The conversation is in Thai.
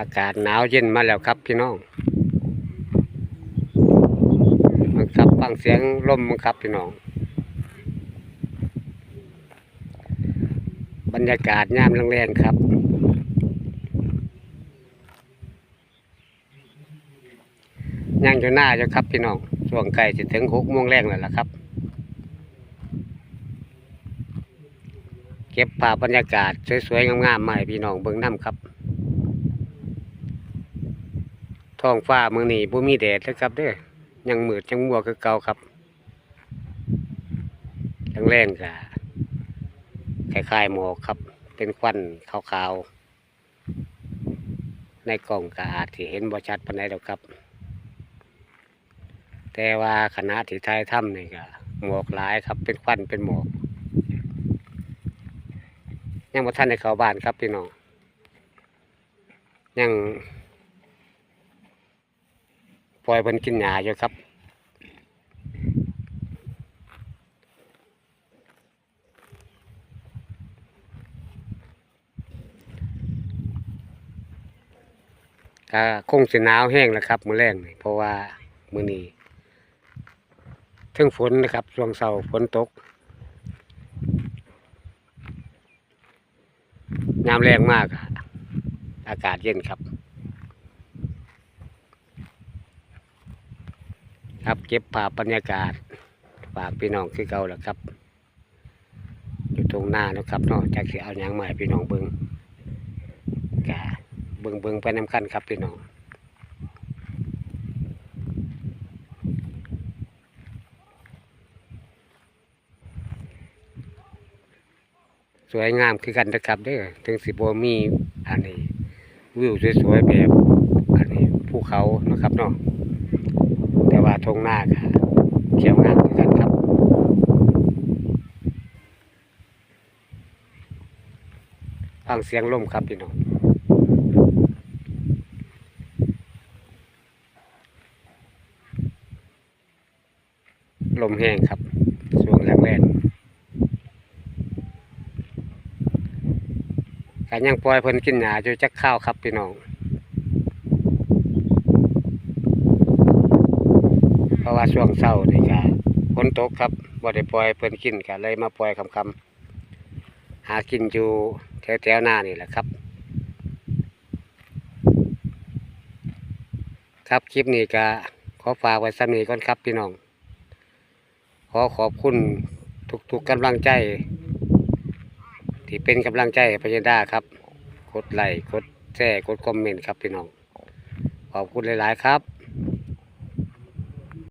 อากาศหนาวเย็นมาแล้วครับพี่น้องมันครับฟังเสียงลมมันครับพี่น้อง บรรยากาศยามแรงๆครับยังอยู่หน้าอยู่ครับพี่น้องช่วงใกล้จะถึงหกโมงแรงแล้วล่ะครับ เก็บภาพบรรยากาศสวยๆงามๆมาให้พี่น้องเบิ่งน้ำครับ ท้องฟ้าเมืองนี้บ่มีแดดเลยครับเด้อยังมืดยังมัวคือเก่าครับจังแรงๆก็คล้ายๆหมอกครับ เป็นควันขาวๆ ในกล่องก็อาจสิเห็นบ่ชัดปานใดดอกครับ แต่ว่าขณะที่ถ่ายถ้ำนี่ก็หมอกหลายครับ เป็นควันเป็นหมอก ยังบ่ทันได้เข้าบ้านครับพี่น้องยัง ล่อยเพิ่นกินหญ้าอยู่ครับ ก็คงสิหนาวแห้งแล้วครับ มื้อแรงนี่เพราะว่ามื้อนี้ถึงฝนนะครับช่วงเช้าฝนตกยามแรงมากอะอากาศเย็นครับ ครับ เก็บภาพบรรยากาศฝากพี่น้องคือเก่าแล้วครับ อยู่ตรงหน้านะครับเนาะจากสิเอาหยังให้พี่น้องเบิงกะเบิงเบิงไปน้ำกันครับพี่น้องสวยงามคือกันนะครับเด้อถึงสิบมีอันนี้วิวสวยๆแบบอันนี้ภูเขานะครับเนาะ ทงหน้าค่ะเขียวงามคือกันครับฟังเสียงลมครับพี่น้องลมแห้งครับช่วงแรกๆการยังปล่อยเพิ่นกินหญ้าอยู่จักข้าวครับพี่น้อง เพ ราะว่าช่วงเช้านี่ก็ฝนตกครับบ่ได้ปล่อยเพิ่นกินก็เลยมาปล่อยค่ำหากินอยู่แถวๆหน้านี่แหละครับ ครับคลิปนี้ก็ขอฝากไว้สำนีก่อนครับพี่น้อง ขอขอบคุณทุกๆกำลังใจ ที่เป็นกำลังใจให้พญาดาครับกดไลค์กดแชร์กดคอมเมนต์ครับพี่น้อง ขอบคุณหลาย ๆ ครับ